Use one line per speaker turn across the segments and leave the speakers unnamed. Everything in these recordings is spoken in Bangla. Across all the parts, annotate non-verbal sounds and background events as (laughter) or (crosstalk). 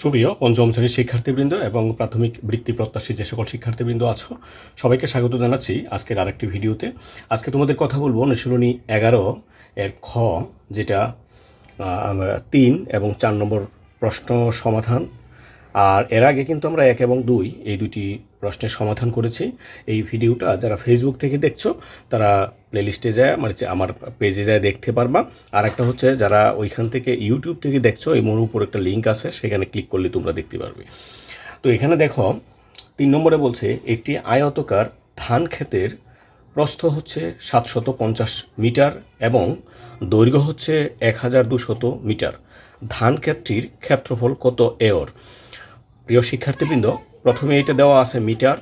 সুপ্রিয় পঞ্চম শ্রেণির শিক্ষার্থীবৃন্দ এবং প্রাথমিক বৃত্তি প্রত্যাশী যে সকল শিক্ষার্থীবৃন্দ আছো, সবাইকে স্বাগত জানাচ্ছি আজকের আরেকটি ভিডিওতে। আজকে তোমাদের কথা বলব অনুশীলনী এগারো এর খ, যেটা তিন এবং চার নম্বর প্রশ্ন সমাধান আর এর আগে কিন্তু আমরা এক এবং দুই এই দুটি প্রশ্নের সমাধান করেছি। এই ভিডিওটা যারা ফেসবুক থেকে দেখছ, তারা প্লেলিস্টে যায় মানে আমার পেজে যায় দেখতে পারবা। আর একটা হচ্ছে, যারা ওইখান থেকে ইউটিউব থেকে দেখছ, এই মোর উপর একটা লিঙ্ক আছে, সেখানে ক্লিক করলে তোমরা দেখতে পারবে। তো এখানে দেখো, তিন নম্বরে বলছে, একটি আয়তকার ধান ক্ষেতের প্রস্থ হচ্ছে সাতশত পঞ্চাশ মিটার এবং দৈর্ঘ্য হচ্ছে এক হাজার দুশত মিটার। ধান ক্ষেতটির ক্ষেত্রফল কত এওর প্রিয় শিক্ষার্থীবৃন্দ, প্রথমে এটা দেওয়া আছে মিটার।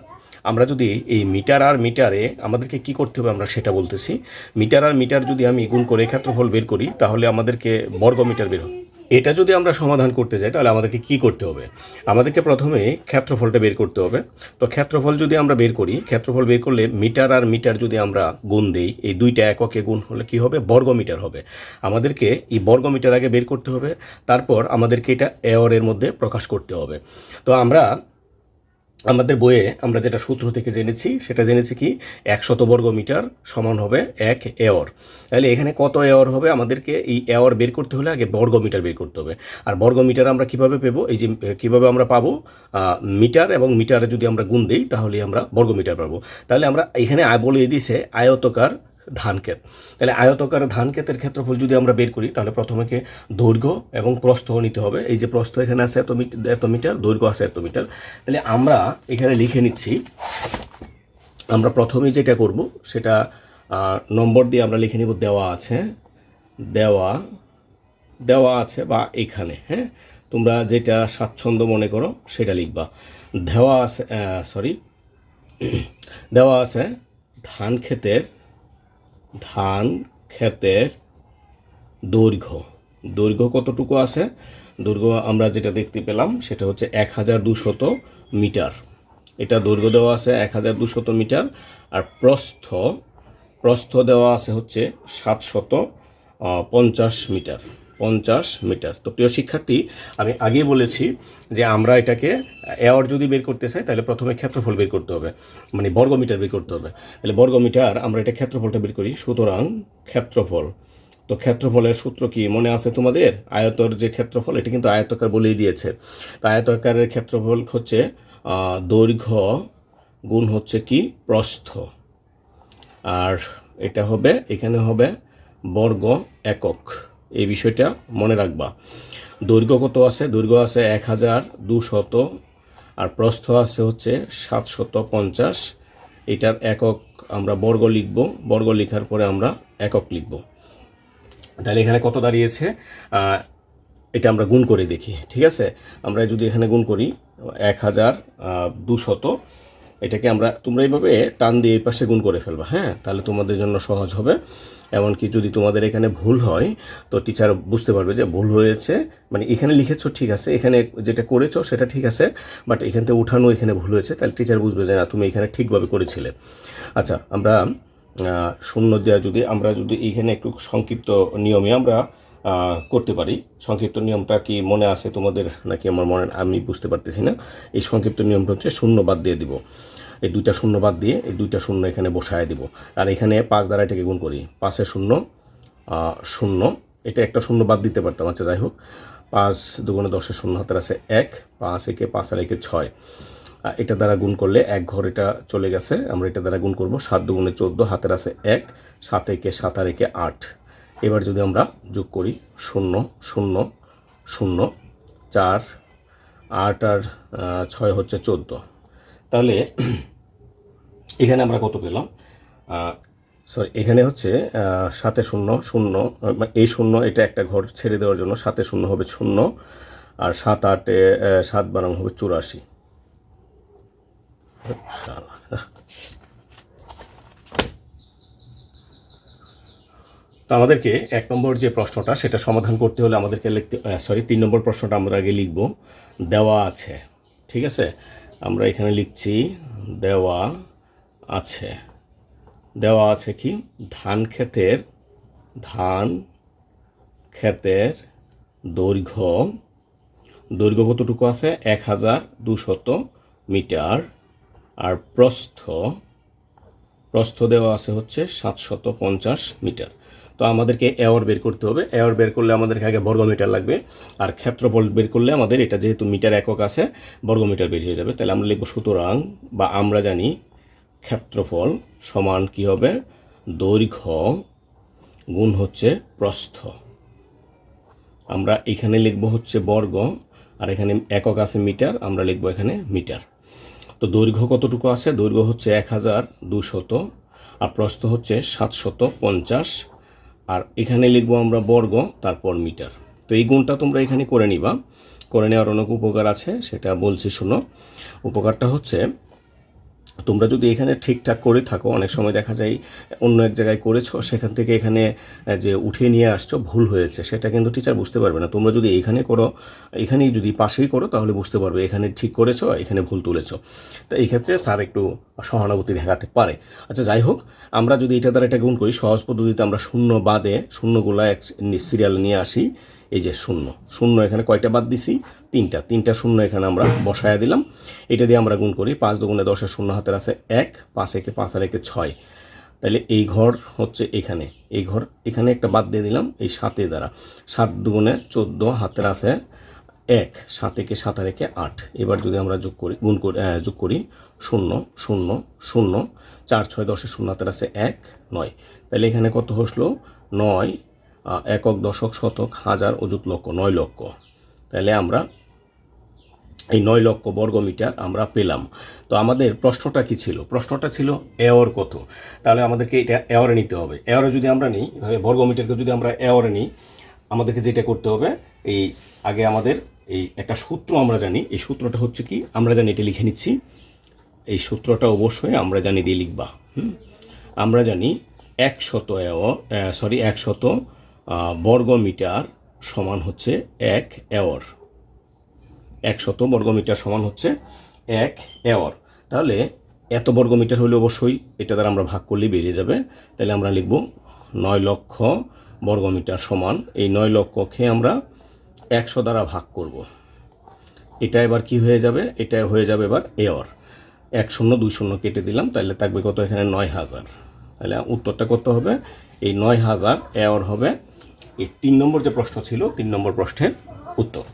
আমরা যদি এই মিটার আর মিটারে আমাদেরকে কি করতে হবে আমরা সেটা বলতেছি। মিটার আর মিটার যদি আমি গুণ করে ক্ষেত্রফল বের করি, তাহলে আমাদেরকে বর্গ মিটার বের হবে। এটা যদি আমরা সমাধান করতে যাই, তাহলে আমাদেরকে কি করতে হবে? আমাদেরকে প্রথমে ক্ষেত্রফলটা বের করতে হবে। তো ক্ষেত্রফল যদি আমরা বের করি, ক্ষেত্রফল বের করলে মিটার আর মিটার যদি আমরা গুণ দেই, এই দুইটা এককে গুণ হলে কি হবে? বর্গ মিটার হবে। আমাদেরকে এই বর্গ মিটার আগে বের করতে হবে। তারপর আমাদেরকে এটা এওয়ারের মধ্যে প্রকাশ করতে হবে। তো আমরা আমাদের বইয়ে আমরা যেটা সূত্র থেকে জেনেছি, সেটা জেনেছি কি? একশত বর্গ মিটার সমান হবে এক এওর তাহলে এখানে কত এওর হবে? আমাদেরকে এই এওর বের করতে হলে আগে বর্গ মিটার বের করতে হবে। আর বর্গ মিটার আমরা কীভাবে পেবো? এই যে, কীভাবে আমরা পাবো? মিটার এবং মিটারে যদি আমরা গুণ দিই তাহলে আমরা বর্গ মিটার পাবো। তাহলে আমরা এখানে বলে দিয়েছে আয়তকার ধান ক্ষেত তাহলে আয়তকার ধান ক্ষেতের ক্ষেত্রফল যদি আমরা বের করি, তাহলে প্রথমেকে দৈর্ঘ্য এবং প্রস্থ নিতে হবে। এই যে প্রস্থ এখানে আছে এত মিটার এত মিটার, দৈর্ঘ্য আছে এত মিটার। তাহলে আমরা এখানে লিখে নিচ্ছি, আমরা প্রথমে যেটা করব, সেটা নম্বর দিয়ে আমরা লিখে নিব দেওয়া আছে, দেওয়া দেওয়া আছে বা এখানে হ্যাঁ? তোমরা যেটা স্বাচ্ছন্দ্য মনে করো সেটা লিখবা। দেওয়া আছে সরি দেওয়া আছে ধান ক্ষেতের ধান, ক্ষেতের দৈর্ঘ্য। দৈর্ঘ্য কতটুকু আছে? দৈর্ঘ্য আমরা যেটা দেখতে পেলাম, সেটা হচ্ছে এক হাজার দুশত মিটার। এটা দৈর্ঘ্য দেওয়া আছে এক হাজার দুশত মিটার, আর প্রস্থ প্রস্থ দেওয়া আছে হচ্ছে সাতশত পঞ্চাশ মিটার। পঞ্চাশ মিটার। তো প্রিয় শিক্ষার্থী, আমি আগেই বলেছি যে আমরা এটাকে এওয়ার যদি বের করতে চাই, তাহলে প্রথমে ক্ষেত্রফল বের করতে হবে। মানে বর্গ মিটার বের করতে হবে। তাহলে বর্গ মিটার আমরা এটা ক্ষেত্রফলটা বের করি। সুতরাং ক্ষেত্রফল। তো ক্ষেত্রফলের সূত্র কি মনে আছে তোমাদের? আয়তর যে ক্ষেত্রফল, এটা কিন্তু আয়তকার বলেই দিয়েছে। তো আয়তকারের ক্ষেত্রফল হচ্ছে দৈর্ঘ্য গুণ হচ্ছে কি? প্রস্থ। আর এটা হবে, এখানে হবে বর্গ একক। এই বিষয়টা মনে রাখবা। দৈর্ঘ্য কত আছে? দৈর্ঘ্য আছে এক হাজার দুশত আর প্রস্থ আছে হচ্ছে সাতশত পঞ্চাশ। এটার একক আমরা বর্গ লিখব। বর্গ লেখার পরে আমরা একক লিখব। তাহলে এখানে কত দাঁড়িয়েছে? এটা আমরা গুণ করে দেখি, ঠিক আছে? আমরা যদি এখানে গুণ করি, এক হাজার দুশত এটাকে আমরা, তোমরা এইভাবে টান দিয়ে এই পাশে গুণ করে ফেলবা হ্যাঁ? তাহলে তোমাদের জন্য সহজ হবে। এমনকি যদি তোমাদের এখানে ভুল হয়, তো টিচার বুঝতে পারবে যে ভুল হয়েছে। মানে এখানে লিখেছো, ঠিক আছে। এখানে যেটা করেছ, সেটা ঠিক আছে। বাট এখান থেকে উঠানো, এখানে ভুল হয়েছে। তাহলে টিচার বুঝবে যে না, তুমি এখানে ঠিকভাবে করেছিলে। আচ্ছা আমরা শূন্য দেওয়া যদি, আমরা যদি এখানে একটু সংক্ষিপ্ত নিয়মে আমরা করতে পারি। সংক্ষিপ্ত নিয়মটা কি মনে আছে তোমাদের? নাকি আমার মনে, আমি বুঝতে পারতেছি না। এই সংক্ষিপ্ত নিয়মটা হচ্ছে শূন্য বাদ দিয়ে দিব। এই দুইটা শূন্য বাদ দিয়ে এই দুইটা শূন্য এখানে বসায় দিব। আর এখানে পাঁচ দ্বারা এটাকে গুণ করি। পাঁচে শূন্য শূন্য। এটা একটা শূন্য বাদ দিতে পারতাম। আচ্ছা যাই হোক। পাঁচ দুগুণে দশের শূন্য হাতের আছে এক, পাঁচ একে পাঁচ আর একে ছয়। এটা দ্বারা গুণ করলে এক ঘর এটা চলে গেছে। আমরা এটা দ্বারা গুণ করব। সাত দুগুণে চোদ্দ হাতের আছে এক, সাত একে সাত আর একে আট। এবার যদি আমরা যোগ করি, শূন্য শূন্য শূন্য, চার, আট আর ছয় হচ্ছে চোদ্দ। তাহলে এখানে আমরা কত পেলাম? সরি এখানে হচ্ছে সাতে শূন্য শূন্য এই শূন্য এটা একটা ঘর ছেড়ে দেওয়ার জন্য সাতে শূন্য হবে শূন্য আর সাত আটে সাত বারং হবে চুরাশি। তো আমাদেরকে এক নম্বর যে প্রশ্নটা, সেটা সমাধান করতে হলে আমাদেরকে লিখতে সরি তিন নম্বর প্রশ্নটা আমরা আগে লিখব। দেওয়া আছে, ঠিক আছে? আমরা এখানে লিখছি, দেওয়া আছে। দেওয়া আছে কি? ধান ক্ষেতের ধান ক্ষেতের দৈর্ঘ্য। দৈর্ঘ্য কতটুকু আছে? এক হাজার দুশত মিটার। আর প্রস্থ প্রস্থ দেওয়া আছে হচ্ছে সাতশত পঞ্চাশ মিটার। তো আমাদেরকে এওয়ার বের করতে হবে। এওয়ার বের করলে আমাদেরকে আগে বর্গমিটার লাগবে। আর ক্ষেত্রফল বের করলে আমাদের এটা যেহেতু মিটার একক আছে, বর্গমিটার বের হয়ে যাবে। তাহলে আমরা লিখব সুতরাং বা আমরা জানি ক্ষেত্রফল সমান কি হবে? দৈর্ঘ্য গুণ হচ্ছে প্রস্থ। আমরা এখানে লিখব হচ্ছে বর্গ, আর এখানে একক আছে মিটার, আমরা লিখব এখানে মিটার। তো দৈর্ঘ্য কতটুকু আছে? দৈর্ঘ্য হচ্ছে এক হাজার দুশত আর প্রস্থ হচ্ছে সাতশত পঞ্চাশ। আর এখানে লিখব আমরা বর্গ, তারপর মিটার। তো এই গুণটা তোমরা এখানে করে নিবা। করে নেওয়ার অনেক উপকার আছে, সেটা বলছি শোনো। উপকারটা হচ্ছে তোমরা যদি এখানে ঠিকঠাক করে থাকো, অনেক সময় দেখা যায় অন্য এক জায়গায় করেছ, সেখান থেকে এখানে যে উঠিয়ে নিয়ে আসছো, ভুল হয়েছে। সেটা কিন্তু টিচার বুঝতে পারবে না। তোমরা যদি এখানে করো, এখানেই যদি পাশেই করো, তাহলে বুঝতে পারবে এখানে ঠিক করেছ, এখানে ভুল তুলেছো। তো এই ক্ষেত্রে স্যার একটু সহানুভূতি দেখাতে পারে। আচ্ছা যাই হোক, আমরা যদি এটা দ্বারা এটা গুণ করি, সহজ পদ্ধতিতে আমরা শূন্য বাদে, শূন্যগুলা এক সিরিয়াল নিয়ে আসি। এই যে শূন্য। শূন্য এখানে কয়টা বাদ দিছি? তিনটা। তিনটা শূন্য এখানে আমরা বসায়া দিলাম। এটা দিয়ে আমরা গুণ করি পাঁচ দুগুণে দশের শূন্য হাতের আছে এক, পাঁচ একে পাঁচ আর একে ছয়। তাহলে এই ঘর হচ্ছে এখানে। এই ঘর এখানে একটা বাদ দিয়ে দিলাম, এই সাতে দ্বারা। সাত দুগুণে চোদ্দ হাতের আছে এক, সাত একে সাত আর একে আট। এবার যদি আমরা যোগ করি, গুণ করি যোগ করি, শূন্য শূন্য শূন্য, চার, ছয় দশের শূন্য হাতের আছে এক, নয়। তাহলে এখানে কত হসলো? নয় একক, দশক, শতক, হাজার, অযুত লক্ষ, নয় লক্ষ। তাহলে আমরা এই নয় লক্ষ বর্গমিটার আমরা পেলাম। তো আমাদের প্রশ্নটা কি ছিল? প্রশ্নটা ছিল এওর কত? তাহলে আমাদেরকে এটা এওরে নিতে হবে। এওরে যদি আমরা নিই, তাহলে বর্গমিটারকে যদি আমরা এওরে নিই, আমাদেরকে যেটা করতে হবে, এই আগে আমাদের এই একটা সূত্র আমরা জানি। এই সূত্রটা হচ্ছে কি? আমরা জানি এটা লিখে নিচ্ছি। এই সূত্রটা অবশ্যই আমরা জানি দিয়ে লিখবা? আমরা জানি একশত সরি একশত বর্গমিটার সমান হচ্ছে এক এওর। একশত বর্গমিটার সমান হচ্ছে এক এওর। তাহলে এত বর্গমিটার হলে অবশ্যই এটা দ্বারা আমরা ভাগ করলেই বেরিয়ে যাবে। তাহলে আমরা লিখব নয় লক্ষ বর্গমিটার সমান। এই নয় লক্ষকে আমরা একশো দ্বারা ভাগ করব। এটা এবার কি হয়ে যাবে? এটা হয়ে যাবে এবার এওর। এক শূন্য, দুই শূন্য কেটে দিলাম, তাহলে থাকবে কত? এখানে নয় হাজার। তাহলে উত্তরটা কত হবে। এই নয় হাজার এওর হবে এই তিন নম্বর যে প্রশ্ন ছিল, তিন নম্বর প্রশ্নের উত্তর।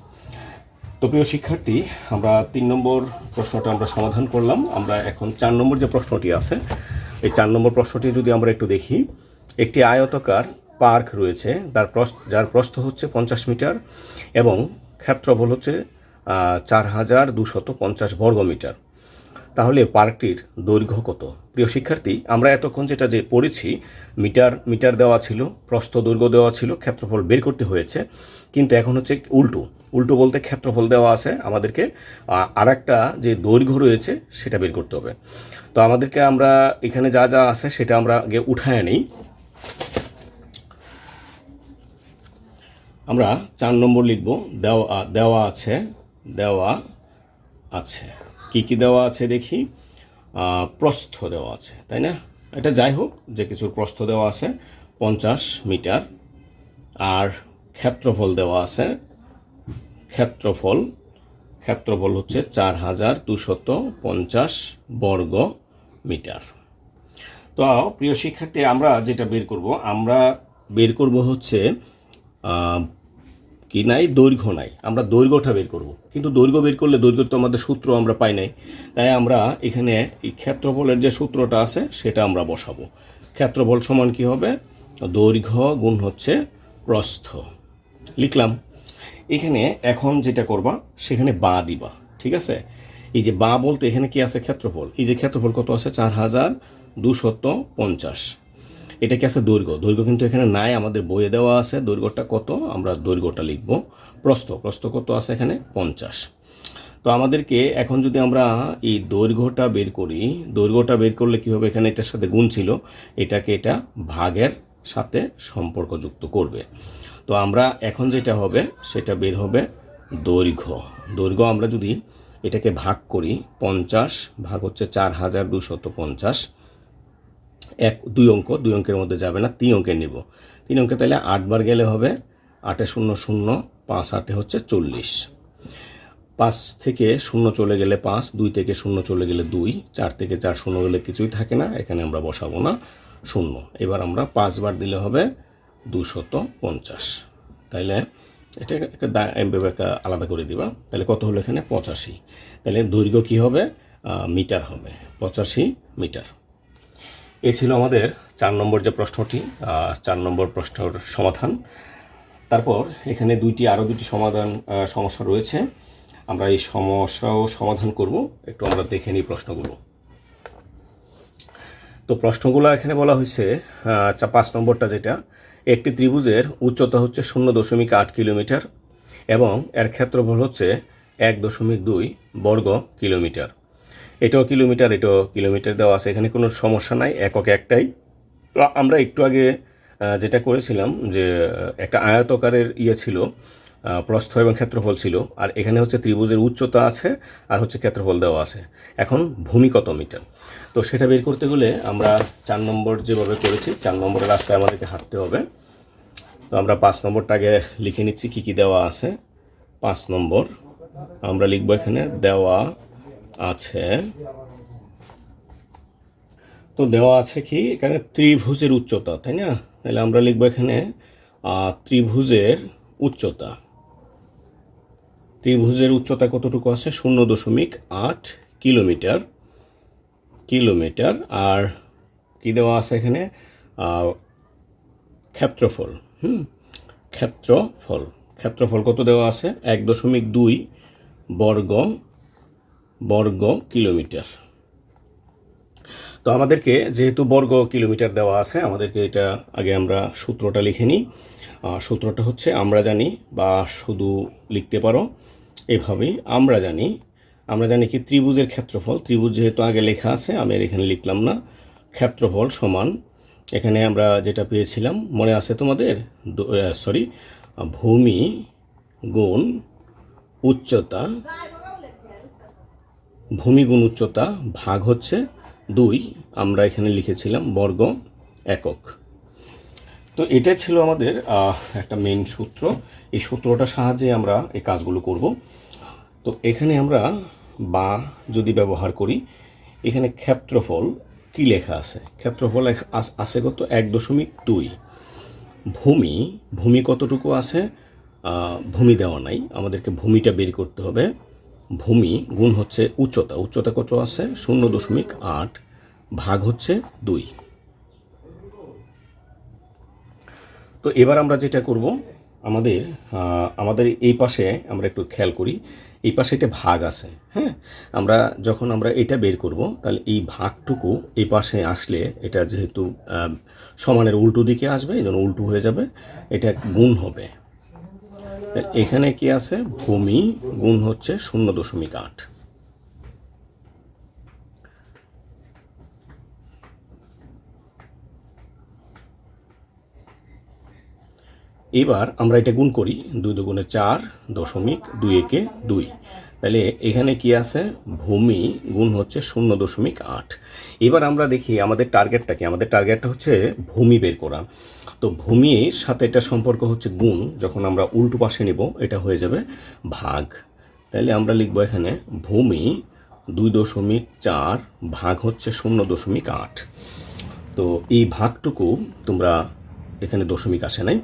তো প্রিয় শিক্ষার্থী, আমরা তিন নম্বর প্রশ্নটা আমরা সমাধান করলাম। আমরা এখন চার নম্বর যে প্রশ্নটি আছে, এই চার নম্বর প্রশ্নটি যদি আমরা একটু দেখি, একটি আয়তকার পার্ক রয়েছে তার প্রস্থ যার প্রস্থ হচ্ছে পঞ্চাশ মিটার এবং ক্ষেত্রফল হচ্ছে চার হাজার দুশত পঞ্চাশ বর্গমিটার। তাহলে পার্কটির দৈর্ঘ্য কত? প্রিয় শিক্ষার্থী, আমরা এতক্ষণ যেটা যে পড়েছি, মিটার মিটার দেওয়া ছিল, প্রস্থ দৈর্ঘ্য দেওয়া ছিল, ক্ষেত্রফল বের করতে হয়েছে। কিন্তু এখন হচ্ছে উল্টো। উল্টো বলতে ক্ষেত্রফল দেওয়া আছে আমাদেরকে আর একটা যে দৈর্ঘ্য রয়েছে সেটা বের করতে হবে। তো আমাদেরকে আমরা এখানে যা যা আছে সেটা আমরা আগে উঠায় নিই। আমরা চার নম্বর লিখব, দেওয়া দেওয়া আছে দেওয়া আছে। কি কি দেওয়া আছে দেখি? প্রস্থ দেওয়া আছে, তাই না? এটা যাই হোক, যে কিছুর প্রস্থ দেওয়া আছে, পঞ্চাশ মিটার। আর ক্ষেত্রফল দেওয়া আছে, ক্ষেত্রফল ক্ষেত্রফল হচ্ছে চার হাজার দুশত পঞ্চাশ বর্গ মিটার। তো প্রিয় শিক্ষার্থী, আমরা যেটা বের করব, আমরা বের করব হচ্ছে কি নাই, দৈর্ঘ্য নাই। আমরা দৈর্ঘ্যটা বের করব। কিন্তু দৈর্ঘ্য বের করলে দৈর্ঘ্য তো আমাদের সূত্র আমরা পাই নাই। তাই আমরা এখানে এই ক্ষেত্রফলের যে সূত্রটা আছে, সেটা আমরা বসাবো। ক্ষেত্রফল সমান কি হবে? দৈর্ঘ্য গুণ হচ্ছে প্রস্থ। লিখলাম। এখানে এখন যেটা করবা, সেখানে বা দিবা, ঠিক আছে? এই যে বা বলতে এখানে কি আছে ক্ষেত্রফল? এই যে ক্ষেত্রফল কত আছে? চার হাজার দুশত পঞ্চাশ। এটা কি আছে দৈর্ঘ্য। দৈর্ঘ্য কিন্তু এখানে নাই, আমাদের বইয়ে দেওয়া আছে। দৈর্ঘ্যটা কত? আমরা দৈর্ঘ্যটা লিখব। প্রস্থ প্রস্থ কত আছে এখানে? পঞ্চাশ। তো আমাদেরকে এখন যদি আমরা এই দৈর্ঘ্যটা বের করি, দৈর্ঘ্যটা বের করলে কী হবে? এখানে এটার সাথে গুণ ছিল। এটাকে এটা ভাগের সাথে সম্পর্কযুক্ত করবে। তো আমরা এখন যেটা হবে, সেটা বের হবে দৈর্ঘ্য। দৈর্ঘ্য আমরা যদি এটাকে ভাগ করি, পঞ্চাশ ভাগ হচ্ছে চার হাজার দুশত পঞ্চাশ। এক, দুই অঙ্ক, দুই অঙ্কের মধ্যে যাবে না, তিন অঙ্কের নেব। তিন অঙ্কে তাহলে আটবার গেলে হবে আটে শূন্য শূন্য, পাঁচ আটে হচ্ছে চল্লিশ। পাঁচ থেকে শূন্য চলে গেলে পাঁচ, দুই থেকে শূন্য চলে গেলে দুই, চার থেকে চার শূন্য গেলে কিছুই থাকে না, এখানে আমরা বসাবো না, শূন্য। এবার আমরা পাঁচবার দিলে হবে দুশত পঞ্চাশ। তাইলে এটা একটা একটা আলাদা করে দিবা। তাহলে কত হলো এখানে? পঁচাশি। তাহলে দৈর্ঘ্য কী হবে? মিটার হবে। পঁচাশি মিটার। এ ছিল আমাদের চার নম্বর যে প্রশ্নটি চার নম্বর প্রশ্নের সমাধান। তারপর এখানে দুইটি আরও দুটি সমাধান সমস্যা রয়েছে। আমরা এই সমস্যাও সমাধান করব। একটু আমরা দেখে নিই প্রশ্নগুলো। তো প্রশ্নগুলো এখানে বলা হয়েছে পাঁচ নম্বরটা যেটা, একটি ত্রিভুজের উচ্চতা হচ্ছে শূন্য দশমিক আট কিলোমিটার এবং এর ক্ষেত্রফল হচ্ছে এক দশমিক দুই বর্গ কিলোমিটার। এটাও কিলোমিটার এটাও কিলোমিটার দেওয়া আছে, এখানে কোনো সমস্যা নাই, একক একটাই। আমরা একটু আগে যেটা করেছিলাম যে, একটা আয়তকারের ইয়ে ছিল প্রস্থ এবং ক্ষেত্রফল ছিল, আর এখানে হচ্ছে ত্রিভুজের উচ্চতা আছে, আর হচ্ছে ক্ষেত্রফল দেওয়া আছে। এখন ভূমি কত মিটার। তো সেটা বের করতে গেলে আমরা চার নম্বর যেভাবে করেছি, চার নম্বরের রাস্তায় আমাদেরকে হাঁটতে হবে। তো আমরা পাঁচ নম্বরটা আগে লিখে নিচ্ছি, কী কী দেওয়া আছে। পাঁচ নম্বর, আমরা লিখব এখানে দেওয়া আছে। তো দেওয়া আছে কি, এখানে ত্রিভুজের উচ্চতা, তাই না? তাহলে আমরা লিখব এখানে ত্রিভুজের উচ্চতা। ত্রিভুজের উচ্চতা কতটুকু আছে? শূন্য দশমিক আট কিলোমিটার কিলোমিটার। আর কি দেওয়া আছে এখানে? ক্ষেত্রফল, হুম? ক্ষেত্রফল। ক্ষেত্রফল কত দেওয়া আছে? এক দশমিক দুই বর্গ বর্গ কিলোমিটার। তো আমাদেরকে যেহেতু বর্গ কিলোমিটার দেওয়া আছে, আমাদেরকে এটা আগে আমরা সূত্রটা লিখে নিই। সূত্রটা হচ্ছে, আমরা জানি বা শুধু লিখতে পারো, এভাবেই আমরা জানি। আমরা জানি কি, ত্রিভুজের ক্ষেত্রফল, ত্রিভুজ যেহেতু আগে লেখা আছে, আমি এখানে লিখলাম না। ক্ষেত্রফল সমান, এখানে আমরা যেটা পেয়েছিলাম, মনে আছে তোমাদের? সরি ভূমি গুণ উচ্চতা ভূমি গুণ উচ্চতা ভাগ হচ্ছে দুই, আমরা এখানে লিখেছিলাম বর্গ একক। তো এটা ছিল আমাদের একটা মেন সূত্র। এই সূত্রটার সাহায্যে আমরা এই কাজগুলো করব। তো এখানে আমরা বা যদি ব্যবহার করি, এখানে ক্ষেত্রফল কি লেখা আছে? ক্ষেত্রফল আছে কত? এক দশমিক দুই। ভূমি ভূমি কতটুকু আছে? ভূমি দেওয়া নাই। আমাদেরকে ভূমিটা বের করতে হবে। ভূমি গুণ হচ্ছে উচ্চতা উচ্চতা কত আছে? শূন্য দশমিক আট ভাগ হচ্ছে দুই। তো এবার আমরা যেটা করব, আমাদের আমাদের এই পাশে আমরা একটু খেয়াল করি, এই পাশে একটা ভাগ আছে হ্যাঁ? আমরা যখন আমরা এটা বের করব, তাহলে এই ভাগটুকু এই পাশে আসলে এটা যেহেতু সমানের উল্টো দিকে আসবে, এই জন্য উল্টো হয়ে যাবে, এটা গুণ হবে। এখানে কি আছে? ভূমি গুণ হচ্ছে শূন্য দশমিক আট। এবার আমরা এটা গুণ করি, দুই দুগুণে চার দশমিক দুই একে দুই। তাহলে এখানে কি আছে? ভূমি গুণ হচ্ছে শূন্য দশমিক আট। এবার আমরা দেখি আমাদের টার্গেটটা কি? আমাদের টার্গেটটা হচ্ছে ভূমি বের করা। তো ভূমির সাথে এটা সম্পর্ক হচ্ছে গুণ, যখন আমরা উল্টো পাশে নেব, এটা হয়ে যাবে ভাগ। তাহলে আমরা লিখব এখানে ভূমি দুই দশমিক চার ভাগ হচ্ছে শূন্য দশমিক আট। তো এই ভাগটুকু তোমরা এখানে দশমিক আসে নাই।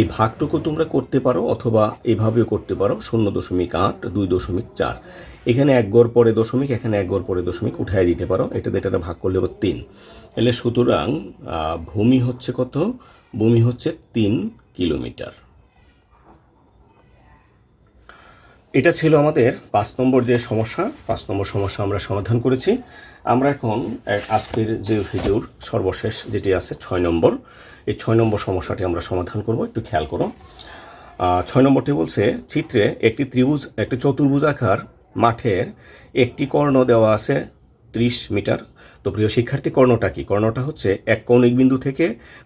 এই ভাগটুকু তোমরা করতে পারো অথবা এভাবেও করতে পারো, শূন্য দশমিক আট, দুই দশমিক চার। এখানে এক গড় পরে দশমিক, এখানে এক গড় পরে দশমিক উঠাই দিতে পারো এটা এটা ভাগ করলে হবে তিন। তাহলে সুতরাং ভূমি হচ্ছে কত? ভূমি হচ্ছে তিন কিলোমিটার। এটা ছিল আমাদের পাঁচ নম্বর যে সমস্যা, পাঁচ নম্বর সমস্যা আমরা সমাধান করেছি। আমরা এখন আজকের যে ভিডিওর সর্বশেষ যেটি আছে, ছয় নম্বর, এই ছয় নম্বর সমস্যাটি আমরা সমাধান করব, একটু খেয়াল করো। ছয় নম্বরটি বলছে, চিত্রে একটি ত্রিভুজ, একটি চতুর্ভুজ আকার, মাঠের একটি কর্ণ দেওয়া আছে ত্রিশ মিটার। তো প্রিয় শিক্ষার্থী, কর্ণটা কি? কর্ণটা হচ্ছে এক কৌণিক বিন্দু থেকে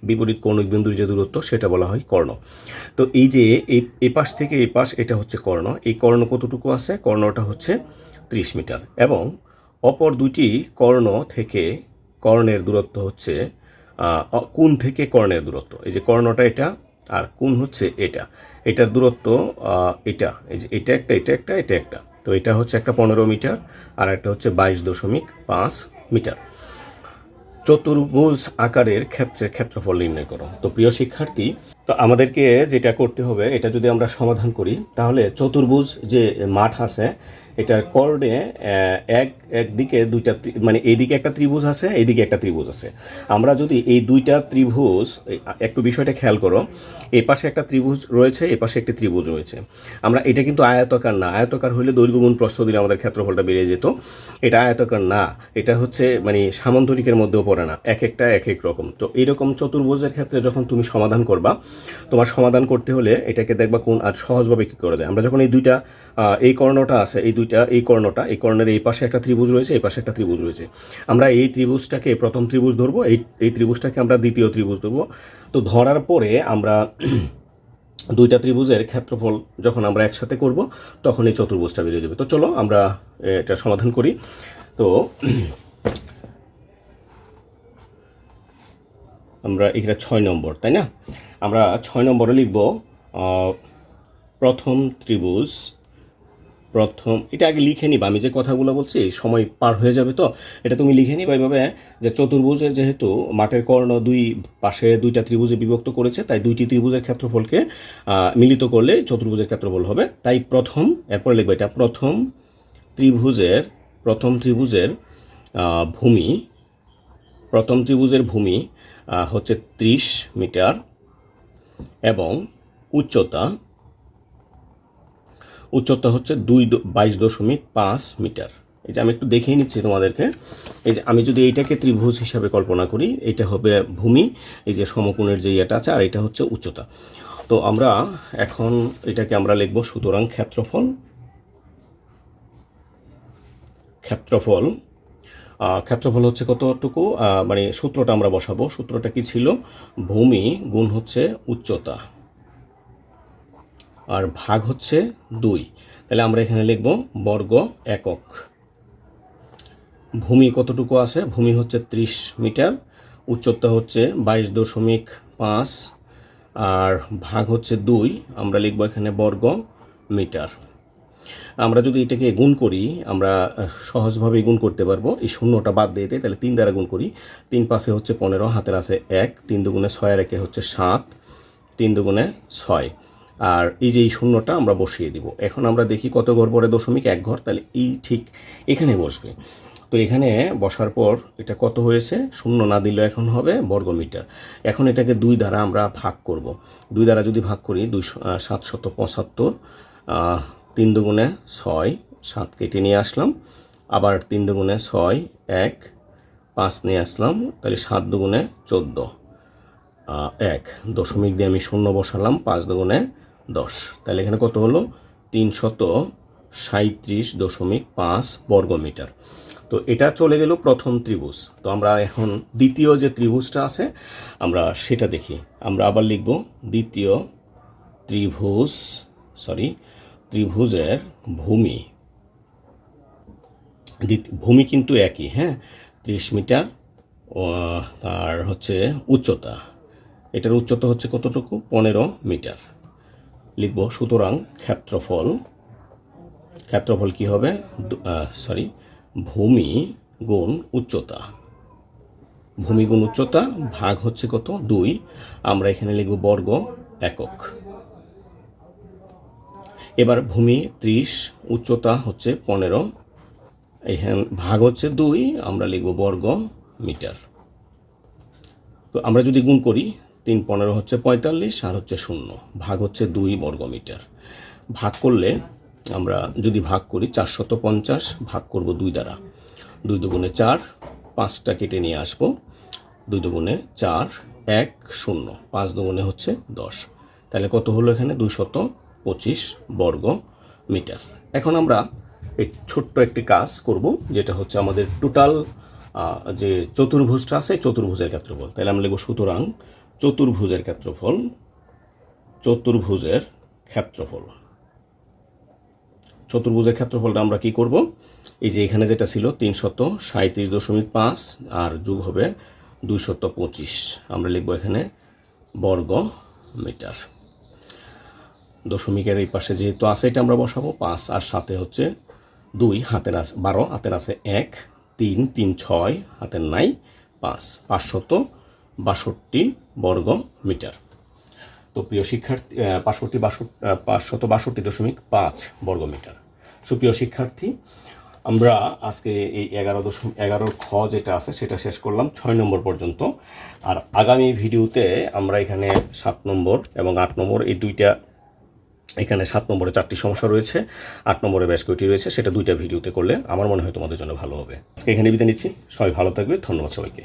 বিপরীত কৌণিক বিন্দুর যে দূরত্ব, সেটা বলা হয় কর্ণ। তো এই যে এই এই পাশ থেকে এই পাশ, এটা হচ্ছে কর্ণ। এই কর্ণ কতটুকু আছে? কর্ণটা হচ্ছে ত্রিশ মিটার। এবং অপর দুইটি কর্ণ থেকে কর্ণের দূরত্ব হচ্ছে কোণ থেকে কর্ণের দূরত্ব। এই যে কর্ণটা এটা আর কোণ হচ্ছে এটা। এটার দূরত্ব এটা। এই যে এটা একটা এটা একটা এটা একটা। তো এটা হচ্ছে একটা পনেরো মিটার আর একটা হচ্ছে বাইশ দশমিক পাঁচ মিটার। চতুর্ভুজ আকারের ক্ষেত্রের ক্ষেত্রফল নির্ণয় করো। তো প্রিয় শিক্ষার্থী, তো আমাদেরকে যেটা করতে হবে, এটা যদি আমরা সমাধান করি, তাহলে চতুর্ভুজ যে মাঠ আছে এটার কর্ণে এক, একদিকে দুইটা মানে এইদিকে একটা ত্রিভুজ আছে, এইদিকে একটা ত্রিভুজ আছে। আমরা যদি এই দুইটা ত্রিভুজ একটু বিষয়টা খেয়াল করো এই পাশে একটা ত্রিভুজ রয়েছে এই পাশে একটি ত্রিভুজ রয়েছে। আমরা, এটা কিন্তু আয়তাকার না, আয়তাকার হলে দৈর্ঘ্য গুণ প্রস্থ দিলে আমাদের ক্ষেত্রফলটা বেড়ে যেত। এটা আয়তাকার না, এটা হচ্ছে মানে সামান্তরিকের মধ্যেও পড়ে না, এক একটা, এক এক রকম। তো এইরকম চতুর্ভুজের ক্ষেত্রে যখন তুমি সমাধান করবা, তোমার সমাধান করতে হলে এটাকে দেখবা কোন আর সহজভাবে কী করা যায় আমরা যখন এই দুইটা এই কর্ণটা আছে, এই দুইটা, এই কর্ণটা, এই কর্ণের এই পাশে একটা ত্রিভুজ রয়েছে, এই পাশে একটা ত্রিভুজ রয়েছে। আমরা এই ত্রিভুজটাকে প্রথম ত্রিভুজ ধরবো, এই এই ত্রিভুজটাকে আমরা দ্বিতীয় ত্রিভুজ ধরবো। তো ধরার পরে আমরা (clears throat) দুইটা ত্রিভুজের ক্ষেত্রফল যখন আমরা একসাথে করব, তখন এই চতুর্ভুজটা বেরিয়ে যাবে। তো চলো আমরা এটা সমাধান করি। তো (clears throat) আমরা এখানে ছয় নম্বর, তাই না? আমরা ছয় নম্বরে লিখব প্রথম ত্রিভুজ প্রথম, এটা আগে লিখে নিবা, আমি যে কথাগুলো বলছি সময় পার হয়ে যাবে তো, এটা তুমি লিখে নিবা এইভাবে যে চতুর্ভুজের যেহেতু মাঠের কর্ণ দুই পাশে দুইটা ত্রিভুজে বিভক্ত করেছে, তাই দুইটি ত্রিভুজের ক্ষেত্রফলকে মিলিত করলে চতুর্ভুজের ক্ষেত্রফল হবে। তাই প্রথম, এরপরে লিখবে এটা, প্রথম ত্রিভুজের প্রথম ত্রিভুজের ভূমি, প্রথম ত্রিভুজের ভূমি হচ্ছে ত্রিশ মিটার এবং উচ্চতা উচ্চতা হচ্ছে দুই বাইশ দশমিক পাঁচ মিটার। এই যে আমি একটু দেখিয়ে নিচ্ছি তোমাদেরকে। এই যে আমি যদি এইটাকে ত্রিভুজ হিসাবে কল্পনা করি এটা হবে ভূমি, এই যে সমকোণের যে ইয়েটা আছে, আর এটা হচ্ছে উচ্চতা। তো আমরা এখন এটাকে আমরা লিখব সুতরাং ক্ষেত্রফল। ক্ষেত্রফল ক্ষেত্রফল হচ্ছে কতটুকু? মানে সূত্রটা আমরা বসাবো। সূত্রটা কি ছিল? ভূমি গুণ হচ্ছে উচ্চতা। আর ভাগ হচ্ছে দুই। তাহলে আমরা এখানে লিখব বর্গ একক। ভূমি কতটুকু আছে? ভূমি হচ্ছে ত্রিশ মিটার, উচ্চতা হচ্ছে বাইশ দশমিক পাঁচ, আর ভাগ হচ্ছে দুই, আমরা লিখব এখানে বর্গ মিটার। আমরা যদি এটাকে গুণ করি, আমরা সহজভাবে গুণ করতে পারব। এই শূন্যটা বাদ দিয়ে তাহলে তিন দ্বারা গুণ করি। তিন পাশে হচ্ছে পনেরো, হাতের আছে এক, তিন দুগুণে ছয় একে হচ্ছে সাত, তিন দুগুণে ছয়। আর এই যে এই শূন্যটা আমরা বসিয়ে দিব। এখন আমরা দেখি কত ঘর পরে দশমিক এক ঘর, তাহলে এই ঠিক এখানে বসবে। তো এখানে বসার পর এটা কত হয়েছে? শূন্য না দিলে এখন হবে বর্গমিটার। এখন এটাকে দুই দ্বারা আমরা ভাগ করব। দুই দ্বারা যদি ভাগ করি দুইশো সাতশত পঁচাত্তর তিন দুগুণে ছয়, সাত কেটে নিয়ে আসলাম। আবার তিন দুগুণে ছয়, এক, পাঁচ নিয়ে আসলাম, তাহলে সাত দুগুণে চোদ্দ এক। দশমিক দিয়ে আমি শূন্য বসালাম, পাঁচ দুগুণে দশ। তাহলে এখানে কত হলো? তিনশত সাঁত্রিশ দশমিক পাঁচ বর্গমিটার। তো এটা চলে গেল প্রথম ত্রিভুজ। তো আমরা এখন দ্বিতীয় যে ত্রিভুজটা আছে, আমরা সেটা দেখি। আমরা আবার লিখব দ্বিতীয় ত্রিভুজ সরি ত্রিভুজের ভূমি। ভূমি কিন্তু একই হ্যাঁ? ত্রিশ মিটার আর হচ্ছে উচ্চতা। এটার উচ্চতা হচ্ছে কতটুকু? পনেরো মিটার। লিখব, সুতরাং ক্ষেত্রফল ক্ষেত্রফল কি হবে? সরি ভূমি গুণ উচ্চতা। ভূমি গুণ উচ্চতা ভাগ হচ্ছে কত? দুই। আমরা এখানে লিখব বর্গ একক। এবার ভূমি ত্রিশ, উচ্চতা হচ্ছে পনেরো। এখানে ভাগ হচ্ছে দুই, আমরা লিখব বর্গ মিটার। তো আমরা যদি গুণ করি তিন পনেরো হচ্ছে পঁয়তাল্লিশ আর হচ্ছে শূন্য। ভাগ হচ্ছে দুই বর্গ মিটার ভাগ করলে আমরা যদি ভাগ করি চারশত পঞ্চাশ, ভাগ করব দুই দ্বারা। দুই দুগুণে চার, পাঁচটা কেটে নিয়ে আসব। দুই দুগুণে চার, এক, শূন্য। পাঁচ দুগুণে হচ্ছে দশ। তাহলে কত হলো এখানে? দুইশত পঁচিশ বর্গ মিটার এখন আমরা এই ছোট্ট একটি কাজ করব, যেটা হচ্ছে আমাদের টোটাল যে চতুর্ভুজটা আছে চতুর্ভুজের ক্ষেত্রফল। তাহলে আমরা লিখব সুতরাং চতুর্ভুজের ক্ষেত্রফল চতুর্ভুজের ক্ষেত্রফল। চতুর্ভুজের ক্ষেত্রফলটা আমরা কি করব? এই যে এখানে যেটা ছিল তিনশত সাঁত্রিশ দশমিক পাঁচ আর যুগ হবে দুইশত পঁচিশ। আমরা লিখব এখানে বর্গ মিটার দশমিকের এই পাশে যেহেতু আছে, এটা আমরা বসাবো। পাঁচ আর সাথে হচ্ছে দুই, হাতের আছে বারো, হাতের আছে এক, তিন তিন, ছয়, হাতের নাই, পাঁচ। পাঁচশত বাষট্টি বর্গ মিটার। তো প্রিয় শিক্ষার্থী পাঁচষট্টি বাষট্টি পাঁচশত বাষট্টি দশমিক পাঁচ বর্গ মিটার। সুপ্রিয় শিক্ষার্থী, আমরা আজকে এই এগারো দশমিক এগারোর খ যেটা আছে সেটা শেষ করলাম, ছয় নম্বর পর্যন্ত। আর আগামী ভিডিওতে আমরা এখানে সাত নম্বর এবং আট নম্বর, এই দুইটা, এখানে সাত নম্বরে চারটি সমস্যা রয়েছে, আট নম্বরে বেশ কয়টি রয়েছে, সেটা দুইটা ভিডিওতে করলে আমার মনে হয় তোমাদের জন্য ভালো হবে। আজকে এখানে বিদায় নিচ্ছি, সবাই ভালো থাকবে, ধন্যবাদ সবাইকে।